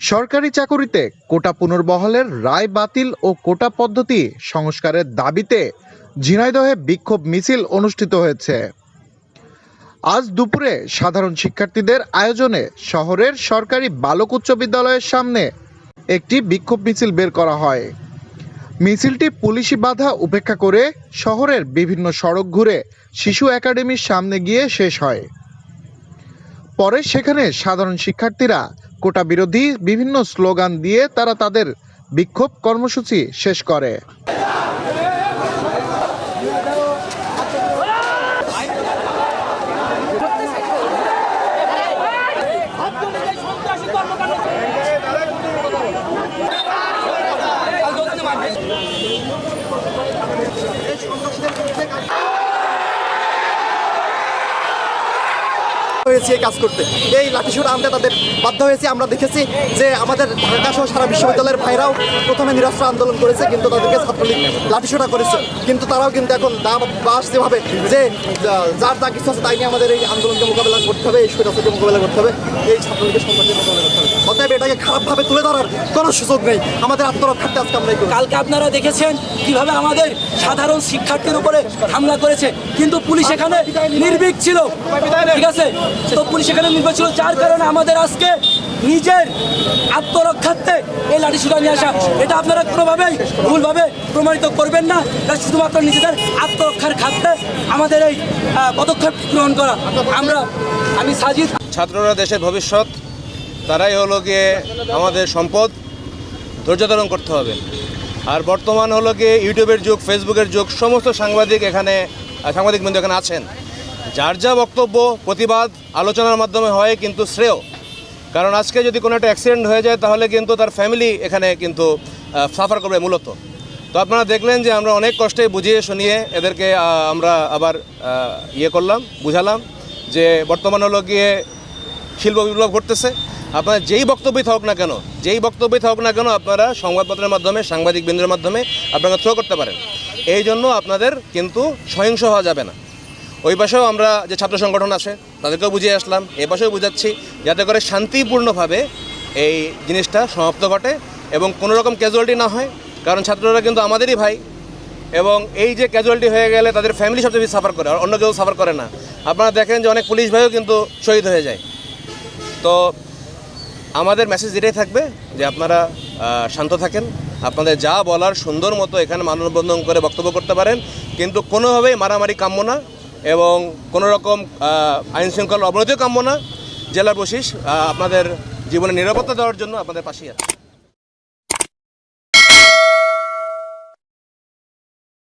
সরকারি চাকুরিতে কোটা পুনর্বহালের রায় বাতিল ও কোটা পদ্ধতি সংস্কারের দাবিতে ঝিনাইদহে বিক্ষোভ মিছিল অনুষ্ঠিত হয়েছে। আজ দুপুরে সাধারণ শিক্ষার্থীদের আয়োজনে শহরের সরকারি বালক উচ্চ বিদ্যালয়ের সামনে একটি বিক্ষোভ মিছিল বের করা হয়। মিছিলটি পুলিশি বাধা উপেক্ষা করে শহরের বিভিন্ন সড়ক ঘুরে শিশু একাডেমির সামনে গিয়ে শেষ হয়। পরে সেখানে সাধারণ শিক্ষার্থীরা কোটা বিরোধী বিভিন্ন স্লোগান দিয়ে তারা তাদের বিক্ষোভ কর্মসূচি শেষ করে। হয়েছে এই কাজ করতে। এই লাঠিসোটা আনতে তাদের বাধ্য হয়েছে। আমরা দেখেছি যে আমাদের ঢাকা সহ সারা বিশ্ববিদ্যালয়ের ভাইরাও প্রথমে নিরস্ত্র আন্দোলন করেছে, কিন্তু তাদেরকে ছাত্রলীগ লাঠিসোটা করেছে। কিন্তু তারাও কিন্তু এখন দাম বাস যেভাবে যে যার যা কিছু আছে তাই নিয়ে আমাদের এই আন্দোলনকে মোকাবেলা করতে হবে, এই স্বৈরাচারকে মোকাবেলা করতে হবে, এই ছাত্রলীগের সন্ত্রাসকে মোকাবেলা করতে হবে। অতএব এটাকে খারাপভাবে তুলে ধরার কোনো সুযোগ নেই। আমাদের আত্মরক্ষার্থে আজকে আমরা কালকে আপনারা দেখেছেন কীভাবে আমাদের সাধারণ শিক্ষার্থীর উপরে হামলা করেছে। কিন্তু পুলিশ এখানে নির্ভীক ছিল। ঠিক আছে? তো পুলিশ এখানে নির্ভীক ছিল। যার কারণে আমাদের আজকে নিজের আত্মরক্ষার্থে এই লাঠি সুতা নিয়ে আসা। এটা আপনারা কোনোভাবেই ভুলভাবে প্রমাণিত করবেন না। এটা শুধুমাত্র নিজেদের আত্মরক্ষার খাতে আমাদের এই পদক্ষেপ গ্রহণ করা। আমরা, আমি সাজিদ। ছাত্ররা দেশের ভবিষ্যৎ, তারাই হলো গিয়ে আমাদের সম্পদ। ধৈর্য ধারণ করতে হবে। আর বর্তমান হলো গিয়ে ইউটিউবের যুগ, ফেসবুকের যুগ, সমস্ত সাংবাদিক এখানে, সাংবাদিক বিন্দু এখানে আছেন। যার যা বক্তব্য, প্রতিবাদ, আলোচনার মাধ্যমে হয় কিন্তু শ্রেয়। কারণ আজকে যদি কোনো একটা অ্যাক্সিডেন্ট হয়ে যায়, তাহলে কিন্তু তার ফ্যামিলি এখানে কিন্তু সাফার করবে মূলত। তো আপনারা দেখলেন যে আমরা অনেক কষ্টে বুঝিয়ে শুনিয়ে এদেরকে আমরা আবার ইয়ে করলাম, বুঝালাম যে বর্তমান হলো গিয়ে শিল্প বিপ্লব ঘটতেছে। আপনার যেই বক্তব্যই থাকুক না কেন, যেই বক্তব্যই থাকুক না কেন, আপনারা সংবাদপত্রের মাধ্যমে, সাংবাদিক বিন্দুর মাধ্যমে আপনারা থ্রো করতে পারেন। এই জন্য আপনাদের কিন্তু সহিংস হওয়া যাবে না। ওই পাশেও আমরা যে ছাত্র সংগঠন আছে, তাদেরকেও বুঝিয়ে আসলাম। এ পাশেও বুঝাচ্ছি যাতে করে শান্তিপূর্ণভাবে এই জিনিসটা সমাপ্ত ঘটে এবং কোনো রকম ক্যাজুয়ালিটি না হয়, কারণ ছাত্ররা কিন্তু আমাদেরই ভাই এবং এই যে ক্যাজুয়ালিটি হয়ে গেলে তাদের ফ্যামিলি সবচেয়ে বেশি সাফার করে, আর অন্য কেউ সাফার করে না। আপনারা দেখেন যে অনেক পুলিশ ভাইও কিন্তু শহীদ হয়ে যায়। তো আমাদের মেসেজ এটাই থাকবে যে আপনারা শান্ত থাকেন, আপনাদের যা বলার সুন্দর মতো এখানে মানববন্ধন করে বক্তব্য করতে পারেন, কিন্তু কোনোভাবেই মারামারি কাম্য না। এবং কোনো রকম আইন শৃঙ্খলা অবনতিও কাম্য না জেলা বসিস আপনাদের জীবনে নিরাপত্তা দেওয়ার জন্য আপনাদের পাশেই আছে।